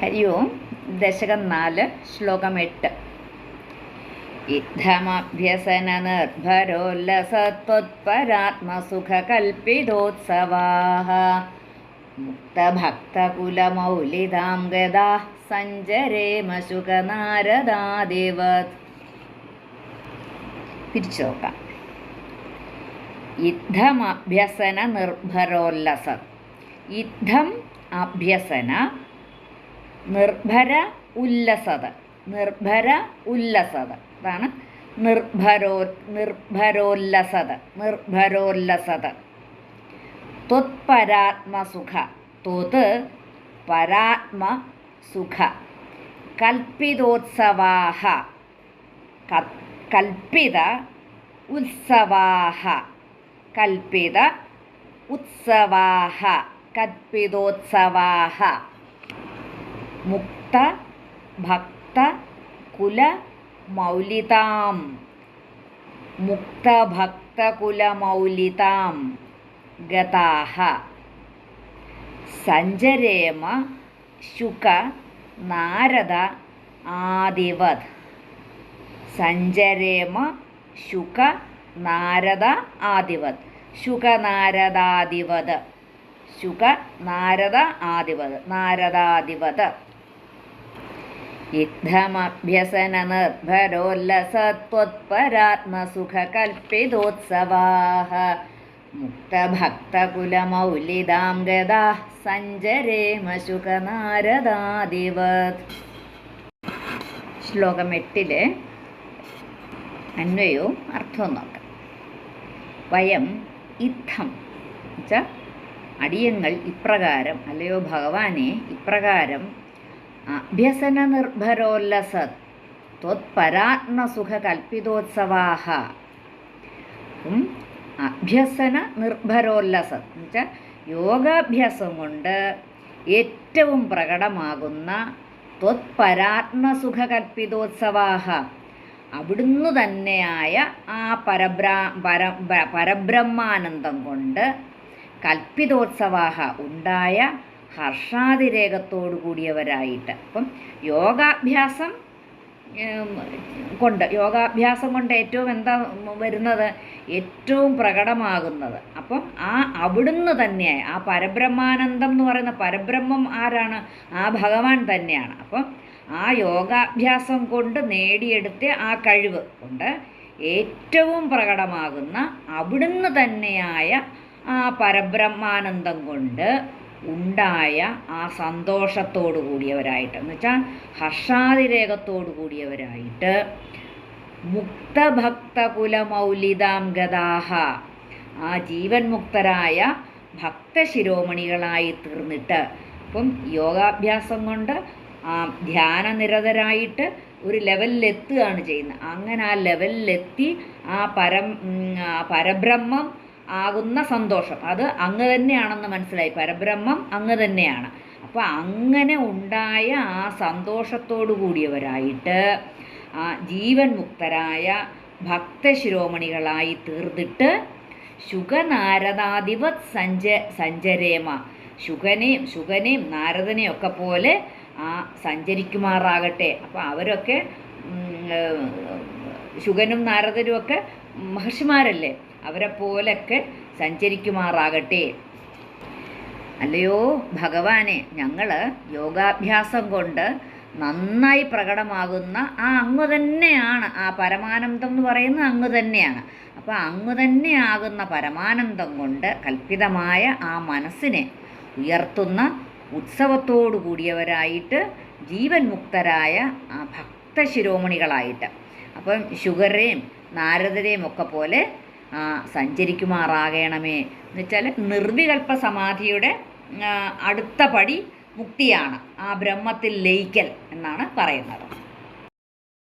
ഹരി ഓം ദശകം നാല് ശ്ലോകം എട്ട് ഇദ്ധമഭ്യസന നിർഭരോല്ലസത്വത്പരാത്മസുഖകൽപ്പിതോത്സവാः മുക്തഭക്തകുലമൗലിതാം ഗതാः സഞ്ചരേമശുകനാരദാദിവത് തിരിച്ചു നോക്കാം യുദ്ധമഭ്യസന നിർഭരോല്ലസം യുദ്ധം അഭ്യസന നിർഭര ഉല്ലസത. നിർഭര ഉല്ലസത. അതാണ് നിർഭരോ നിർഭരോല്ലസത. നിർഭരോല്ലസത. ത്വത്പരാത്മസുഖ ത്വത് പരാത്മസുഖ. കൽപ്പിതോത്സവാഹ. കൽപ്പിത ഉത്സവാഹ. കൽപ്പിത ഉത്സവാഹ. കൽപ്പിതോത്സവാഹ. മുക്ത ഭക്ത കുല മൗലിതാം. മുക്തഭക്തകുലമൗലിതാം ഗതാഹ. സഞ്ചരേമ ശുക നാരദ ആദിവത്. സഞ്ചരേമ ശുക നാരദ ആദിവത്. ശുകനാരദാദിവത് ശുക നാരദ ആദിവത്. നാരദാദിവത്. യുദ്ധമഭ്യസന നിർഭരോല്ലസത്വത്പരാത്മസുഖകൽപ്പിതോത്സവാः മുക്തഭക്തകുലമൗലിതാം ഗതാः സഞ്ചരേമ ശുകനാരദാദിവത് ശ്ലോകം എട്ടിൽ അന്വയവും അർത്ഥവും നോക്കാം. വയം ഇത്തം എന്നുവെച്ചാൽ അടിയങ്ങൾ ഇപ്രകാരം അല്ലയോ ഭഗവാനെ ഇപ്രകാരം അഭ്യസന നിർഭരോല്ലസത് ത്വത്പരാത്മസുഖ കൽപ്പിതോത്സവാഹ ഉം, അഭ്യസന നിർഭരോല്ലസത് എന്നുവെച്ചാൽ യോഗാഭ്യാസം കൊണ്ട് ഏറ്റവും പ്രകടമാകുന്ന ത്വത്പരാത്മസുഖ കൽപ്പിതോത്സവാഹ അവിടുന്ന് തന്നെയായ ആ പരബ്രാ പര പരബ്രഹ്മാനന്ദം കൊണ്ട് കൽപ്പിതോത്സവാഹ ഉണ്ടായ ഹർഷാതിരേകത്തോടു കൂടിയവരായിട്ട് അപ്പം യോഗാഭ്യാസം കൊണ്ട് യോഗാഭ്യാസം കൊണ്ട് ഏറ്റവും എന്താ വരുന്നത്? ഏറ്റവും പ്രകടമാകുന്നത്. അപ്പം ആ അവിടുന്ന് തന്നെയായി. ആ പരബ്രഹ്മാനന്ദം എന്ന് പറയുന്ന പരബ്രഹ്മം ആരാണ്? ആ ഭഗവാൻ തന്നെയാണ്. അപ്പം ആ യോഗാഭ്യാസം കൊണ്ട് നേടിയെടുത്ത ആ കഴിവ് കൊണ്ട് ഏറ്റവും പ്രകടമാകുന്ന അവിടുന്ന് തന്നെയായ ആ പരബ്രഹ്മാനന്ദം കൊണ്ട് ഉണ്ടായ ആ സന്തോഷത്തോടു കൂടിയവരായിട്ട്. എന്ന് വെച്ചാൽ ഹർഷാതിരേകത്തോടു കൂടിയവരായിട്ട് മുക്തഭക്തകുലമൗലിതാം ഗതാഹ ആ ജീവൻ മുക്തരായ ഭക്തശിരോമണികളായി തീർന്നിട്ട് അപ്പം യോഗാഭ്യാസം കൊണ്ട് ധ്യാനനിരതരായിട്ട് ഒരു ലെവലിലെത്തുകയാണ് ചെയ്യുന്നത്. അങ്ങനെ ആ ലെവലിലെത്തി ആ പരം പരബ്രഹ്മം ആകുന്ന സന്തോഷം. അത് അങ്ങ് തന്നെയാണെന്ന് മനസ്സിലായി. പരബ്രഹ്മം അങ്ങ് തന്നെയാണ്. അപ്പോൾ അങ്ങനെ ഉണ്ടായ ആ സന്തോഷത്തോടു കൂടിയവരായിട്ട് ആ ജീവൻ മുക്തരായ ഭക്തശിരോമണികളായി തീർന്നിട്ട് ശുഖനാരദാധിപത് സഞ്ച സഞ്ചരേമ. ശുഖനെയും ശുഖനെയും നാരദനെയും ഒക്കെ പോലെ ആ സഞ്ചരിക്കുമാറാകട്ടെ. അപ്പോൾ അവരൊക്കെ ശുഖനും നാരദരും ഒക്കെ മഹർഷിമാരല്ലേ? അവരെ പോലൊക്കെ സഞ്ചരിക്കുമാറാകട്ടെ. അല്ലയോ ഭഗവാനെ ഞങ്ങൾ യോഗാഭ്യാസം കൊണ്ട് നന്നായി പ്രകടമാകുന്ന ആ അങ്ങ് തന്നെയാണ്. ആ പരമാനന്ദം എന്ന് പറയുന്നത് അങ്ങ് തന്നെയാണ്. അപ്പോൾ അങ്ങ് തന്നെയാകുന്ന പരമാനന്ദം കൊണ്ട് കൽപ്പിതമായ ആ മനസ്സിനെ ഉയർത്തുന്ന ഉത്സവത്തോടു കൂടിയവരായിട്ട് ജീവൻ മുക്തരായ ആ ഭക്തശിരോമണികളായിട്ട്. അപ്പം ഷുഗറേയും നാരദരെയും ഒക്കെ പോലെ സഞ്ചരിക്കുമാറാകണമേ. എന്ന് വെച്ചാൽ നിർവികൽപ്പ സമാധിയുടെ അടുത്ത പടി മുക്തിയാണ്. ആ ബ്രഹ്മത്തിൽ ലയിക്കൽ എന്നാണ് പറയുന്നത്.